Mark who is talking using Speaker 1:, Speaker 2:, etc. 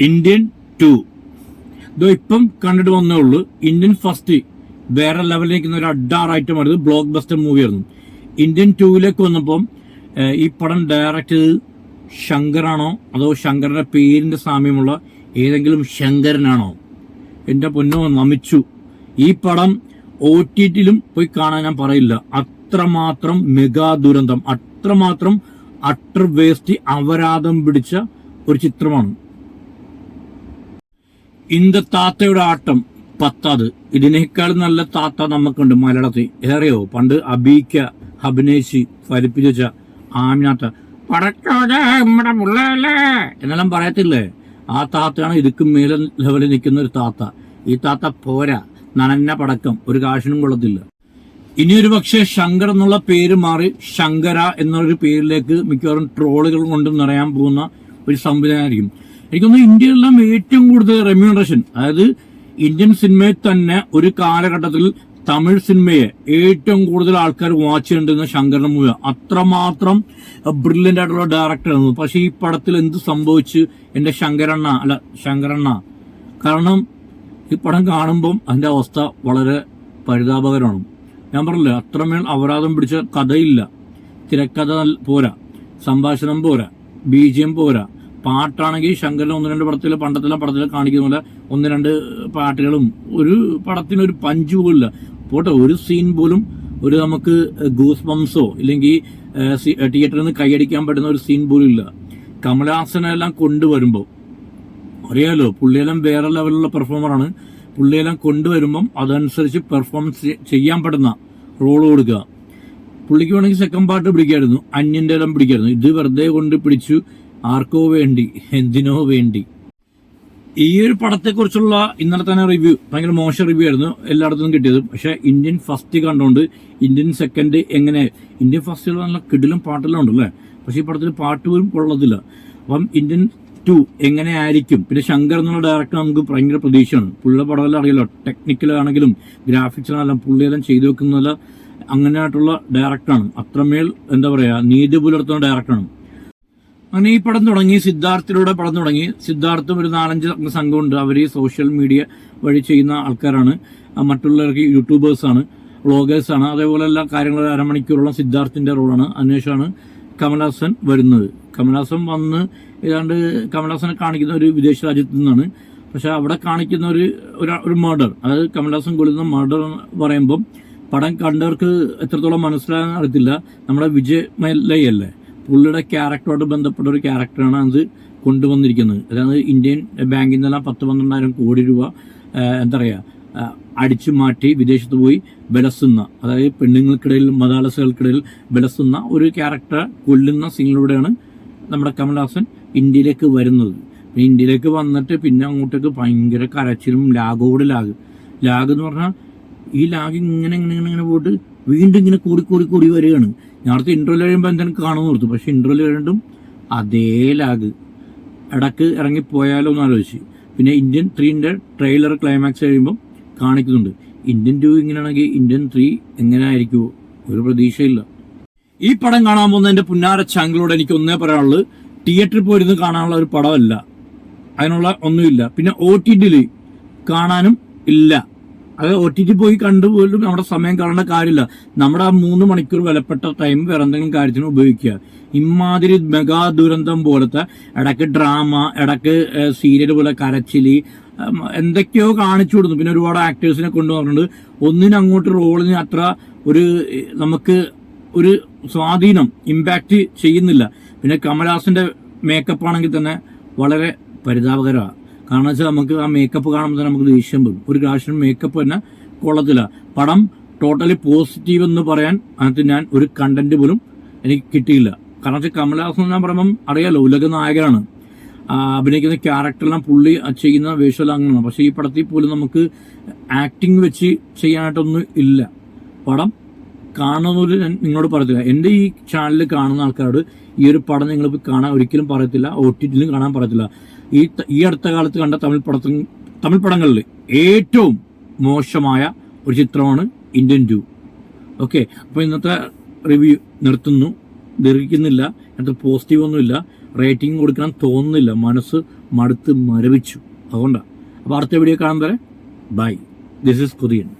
Speaker 1: Indian two ഇതോ ഇപ്പം കണ്ടിട്ട് വന്നേ ഉള്ളൂ. ഇന്ത്യൻ ഫസ്റ്റ് വേറെ ലെവലിലേക്ക് ഒരു അഡാർ ഐറ്റം ആയിരുന്നു ബ്ലോക്ക് ബസ്റ്റർ മൂവിയായിരുന്നു ഇന്ത്യൻ ടൂവിലേക്ക് വന്നപ്പം ഈ പടം ഡയറക്റ്റ് ചെയ്ത് ശങ്കറാണോ? അതോ ശങ്കറിന്റെ പേരിന്റെ സാമ്യമുള്ള ഏതെങ്കിലും ശങ്കരനാണോ? എന്റെ പൊന്നോ നമിച്ചു. ഈ പടം ഒ ടി ടിയിലും പോയി കാണാൻ ഞാൻ പറയില്ല. അത്രമാത്രം മെഗാ ദുരന്തം. അത്രമാത്രം അട്ടർ വേസ്റ്റ് അവരാധം പിടിച്ച ഒരു ചിത്രമാണ്. ഇന്ത താത്തയുടെ ആട്ടം പത്താത്. ഇതിനേക്കാൾ നല്ല താത്ത നമുക്കുണ്ട് മലയാളത്തിൽ. ഏറെയോ പണ്ട് അബീക്ക അഭിനയിച്ച് ഫലിപ്പിച്ച ആമിനാത്ത പടച്ചോടെ നമ്മുടെ എന്നെല്ലാം പറയത്തില്ലേ? ആ താത്തയാണ് ഇതുക്കും മേലെ ലെവലിൽ നിൽക്കുന്ന ഒരു താത്ത. ഈ താത്ത പോരാ. നനഞ്ഞ പടക്കം. ഒരു കാശിനും കൊള്ളത്തില്ല. ഇനിയൊരു പക്ഷേ ശങ്കർ എന്നുള്ള പേര് മാറി ശങ്കര എന്നൊരു പേരിലേക്ക് മിക്കവാറും ട്രോളുകൾ കൊണ്ടും നിറയാൻ പോകുന്ന ഒരു സംവിധാനമായിരിക്കും എനിക്കൊന്ന് ഇന്ത്യയിലെല്ലാം ഏറ്റവും കൂടുതൽ റെമ്യൂണറേഷൻ അതായത് ഇന്ത്യൻ സിനിമയിൽ തന്നെ ഒരു കാലഘട്ടത്തിൽ തമിഴ് സിനിമയെ ഏറ്റവും കൂടുതൽ ആൾക്കാർ വാച്ച് ചെയ്യേണ്ടിരുന്ന ശങ്കരൻ മൂവി അത്രമാത്രം ബ്രില്യന്റ് ആയിട്ടുള്ള ഡയറക്ടറായിരുന്നു പക്ഷേ ഈ പടത്തിൽ എന്ത് സംഭവിച്ചു എന്റെ ശങ്കരണ്ണ അല്ല ശങ്കരണ്ണ? കാരണം ഈ പടം കാണുമ്പം അതിന്റെ അവസ്ഥ വളരെ പരിതാപകരമാണ്. ഞാൻ പറഞ്ഞില്ലേ അത്രമേൽ അപരാധം പിടിച്ച കഥയില്ല. തിരക്കഥ പോരാ സംഭാഷണം പോരാ ബീജിയം പോരാ. പാട്ടാണെങ്കിൽ ശങ്കരൻ ഒന്ന് രണ്ട് പടത്തിൽ പണ്ടത്തിലെ പടത്തിൽ കാണിക്കുന്ന പോലെ ഒന്ന് രണ്ട് പാട്ടുകളും. ഒരു പടത്തിന് ഒരു പഞ്ച് പോലില്ല പോട്ടെ ഒരു സീൻ പോലും ഒരു നമുക്ക് ഗൂസ് ബംസോ ഇല്ലെങ്കിൽ തിയേറ്ററിൽ നിന്ന് കൈയടിക്കാൻ പറ്റുന്ന ഒരു സീൻ പോലും ഇല്ല. കമലഹാസനെല്ലാം കൊണ്ടുവരുമ്പോൾ അറിയാലോ പുള്ളിയെല്ലാം വേറെ ലെവലിലുള്ള പെർഫോമറാണ് പുള്ളിയെല്ലാം കൊണ്ടുവരുമ്പം അതനുസരിച്ച് പെർഫോമൻസ് ചെയ്യാൻ പറ്റുന്ന റോൾ കൊടുക്കുക. പുള്ളിക്ക് വേണമെങ്കിൽ സെക്കൻഡ് പാർട്ട് പിടിക്കായിരുന്നു. അന്യന്റെ എല്ലാം പിടിക്കായിരുന്നു. ഇത് വെറുതെ കൊണ്ട് പിടിച്ചു ആർക്കോ വേണ്ടി എന്തിനോ വേണ്ടി. ഈ ഒരു പടത്തെക്കുറിച്ചുള്ള ഇന്നലെ തന്നെ റിവ്യൂ ഭയങ്കര മോശം റിവ്യൂ ആയിരുന്നു എല്ലായിടത്തും കിട്ടിയത്. പക്ഷേ ഇന്ത്യൻ ഫസ്റ്റ് കണ്ടുകൊണ്ട് ഇന്ത്യൻ സെക്കൻഡ് എങ്ങനെ ഇന്ത്യൻ ഫസ്റ്റിൽ നല്ല കിടിലും പാട്ടെല്ലാം ഉണ്ടല്ലേ പക്ഷേ ഈ പടത്തിൽ പാട്ട് പോലും കൊള്ളത്തില്ല. അപ്പം ഇന്ത്യൻ ടു എങ്ങനെ ആയിരിക്കും? പിന്നെ ശങ്കർ എന്നുള്ള ഡയറക്ടർ നമുക്ക് ഭയങ്കര പ്രതീക്ഷയാണ്. പുള്ളിയുടെ പടമെല്ലാം അറിയാലോ. ടെക്നിക്കലാണെങ്കിലും ഗ്രാഫിക്സിലാണെങ്കിലും പുള്ളിയെല്ലാം ചെയ്തു വെക്കുന്ന അങ്ങനെയായിട്ടുള്ള ഡയറക്ടറാണ് അത്രമേൽ എന്താ പറയാ നീതി പുലർത്തുന്ന ഡയറക്ടറാണ് അങ്ങനെ ഈ പടം തുടങ്ങി സിദ്ധാർത്ഥിലൂടെ പടം തുടങ്ങി. സിദ്ധാർത്ഥും ഒരു നാലഞ്ച് സംഘമുണ്ട്. അവർ ഈ സോഷ്യൽ മീഡിയ വഴി ചെയ്യുന്ന ആൾക്കാരാണ്. മറ്റുള്ളവർക്ക് യൂട്യൂബേഴ്സാണ് വ്ളോഗേഴ്സാണ് അതേപോലെ എല്ലാ കാര്യങ്ങളും അരമണിക്കൂറുള്ള സിദ്ധാർത്ഥിന്റെ റോളാണ് അന്വേഷമാണ് കമലഹാസൻ വരുന്നത്. കമലഹാസൻ വന്ന് ഏതാണ്ട് കമലഹാസനെ കാണിക്കുന്ന ഒരു വിദേശ രാജ്യത്തു നിന്നാണ്. പക്ഷെ അവിടെ കാണിക്കുന്ന ഒരു ഒരു- മർഡർ അതായത് കമലഹാസൻ കൊല്ലുന്ന മർഡർ പറയുമ്പം പടം കണ്ടവർക്ക് എത്രത്തോളം മനസ്സിലാകാൻ അറിയത്തില്ല. നമ്മുടെ വിജയ് മല്ലയല്ലേ പുള്ളിയുടെ ക്യാരക്ടറോട് ബന്ധപ്പെട്ട ഒരു ക്യാരക്ടറാണ് അത് കൊണ്ടുവന്നിരിക്കുന്നത്. അതായത് ഇന്ത്യൻ ബാങ്കിൽ നിന്നെല്ലാം പത്ത് പന്ത്രണ്ടായിരം കോടി രൂപ എന്താ പറയുക അടിച്ചു മാറ്റി വിദേശത്ത് പോയി ബലസുന്ന അതായത് പെണ്ണുങ്ങൾക്കിടയിൽ മതാലസുകൾക്കിടയിൽ ബലസുന്ന ഒരു ക്യാരക്ടർ കൊല്ലുന്ന സീനിലൂടെയാണ് നമ്മുടെ കമൽഹാസൻ ഇന്ത്യയിലേക്ക് വരുന്നത്. ഇന്ത്യയിലേക്ക് വന്നിട്ട് പിന്നെ അങ്ങോട്ടേക്ക് ഭയങ്കര കരച്ചിലും ലാഗോട് ലാഗ്. ലാഗ് എന്ന് പറഞ്ഞാൽ ഈ ലാഗ് ഇങ്ങനെ ഇങ്ങനെ ഇങ്ങനെ ഇങ്ങനെ പോയിട്ട് വീണ്ടും ഇങ്ങനെ കൂടി കൂടി കൂടി വരികയാണ്. ഞാനത്തെ ഇന്റർവ്യൂ കഴിയുമ്പോൾ എന്തെങ്കിലും കാണുമെന്ന് ഓർത്തു. പക്ഷേ ഇന്റർവ്യൂ കഴിയുമ്പം അതേ ലാഗ് ഇടയ്ക്ക് ഇറങ്ങിപ്പോയാലോ എന്ന് ആലോചിച്ച്. പിന്നെ ഇന്ത്യൻ ത്രീന്റെ ട്രെയിലർ ക്ലൈമാക്സ് കഴിയുമ്പം കാണിക്കുന്നുണ്ട്. ഇന്ത്യൻ ടു ഇങ്ങനെയാണെങ്കിൽ ഇന്ത്യൻ ത്രീ എങ്ങനെ ആയിരിക്കുമോ ഒരു പ്രതീക്ഷയില്ല. ഈ പടം കാണാൻ പോകുന്ന എന്റെ പുന്നാര ചാങ്കിളോട് എനിക്ക് ഒന്നേ പറയാനുള്ളത് തിയേറ്ററിൽ പോയിരുന്ന് കാണാനുള്ള ഒരു പടമല്ല. അതിനുള്ള ഒന്നുമില്ല. പിന്നെ ഒ ടി കാണാനും ഇല്ല. അത് ഒ ടി ടി പോയി കണ്ടുപോലും നമ്മുടെ സമയം കളയേണ്ട കാര്യമില്ല. നമ്മുടെ ആ മൂന്ന് മണിക്കൂർ വിലപ്പെട്ട ടൈം വേറെ എന്തെങ്കിലും കാര്യത്തിന് ഉപയോഗിക്കുക. ഇമാതിരി മെഗാ ദുരന്തം പോലത്തെ ഇടയ്ക്ക് ഡ്രാമ ഇടയ്ക്ക് സീരിയൽ പോലെ കരച്ചിലി എന്തൊക്കെയോ കാണിച്ചു കൊടുത്തു. പിന്നെ ഒരുപാട് ആക്ടേഴ്സിനെ കൊണ്ടുവന്നിട്ടുണ്ട് ഒന്നിനും അങ്ങോട്ട് റോളിന് അത്ര ഒരു നമുക്ക് ഒരു സ്വാധീനം ഇമ്പാക്റ്റ് ചെയ്യുന്നില്ല. പിന്നെ കമൽഹാസന്റെ മേക്കപ്പ് ആണെങ്കിൽ തന്നെ വളരെ പരിതാപകരമാണ്. കാരണം വെച്ചാൽ നമുക്ക് ആ മേക്കപ്പ് കാണുമ്പോൾ തന്നെ നമുക്ക് ദേഷ്യം വരും. ഒരു പ്രാവശ്യം മേക്കപ്പ് തന്നെ കൊള്ളത്തില്ല. പടം ടോട്ടലി പോസിറ്റീവ് എന്ന് പറയാൻ അതിനകത്ത് ഞാൻ ഒരു കണ്ടന്റ് പോലും എനിക്ക് കിട്ടിയില്ല. കാരണം വെച്ചാൽ കമൽഹാസൻ ഞാൻ പറയുമ്പം അറിയാലോ ഉലക നായകനാണ് അഭിനയിക്കുന്ന ക്യാരക്ടറെല്ലാം പുള്ളി ചെയ്യുന്ന വേഷമെല്ലാം അങ്ങനെയാണ് പക്ഷേ ഈ പടത്തിൽ പോലും നമുക്ക് ആക്ടിങ് വെച്ച് ചെയ്യാനായിട്ടൊന്നും ഇല്ല. പടം കാണുന്നൊരു ഞാൻ നിങ്ങളോട് പറയത്തില്ല. എന്റെ ഈ ചാനലിൽ കാണുന്ന ആൾക്കാരോട് ഈ ഒരു പടം നിങ്ങൾ കാണാൻ ഒരിക്കലും പറയത്തില്ല ഒ ടി ടിയിലും കാണാൻ പറയത്തില്ല. ഈ ഈ അടുത്ത കാലത്ത് കണ്ട തമിഴ് പടത്തിൽ തമിഴ് പടങ്ങളിൽ ഏറ്റവും മോശമായ ഒരു ചിത്രമാണ് ഇന്ത്യൻ ടു. ഓക്കെ അപ്പോൾ ഇന്നത്തെ റിവ്യൂ നിർത്തുന്നു. ദീർഘിക്കുന്നില്ല എന്നിട്ട് പോസിറ്റീവ് ഒന്നുമില്ല. റേറ്റിംഗ് കൊടുക്കാൻ തോന്നുന്നില്ല. മനസ്സ് മടുത്ത് മരവിച്ചു. അതുകൊണ്ടാണ് അപ്പോൾ അടുത്ത വീഡിയോ കാണാൻ തരാം ബൈ ദിസ് ഇസ് കുതിയൻ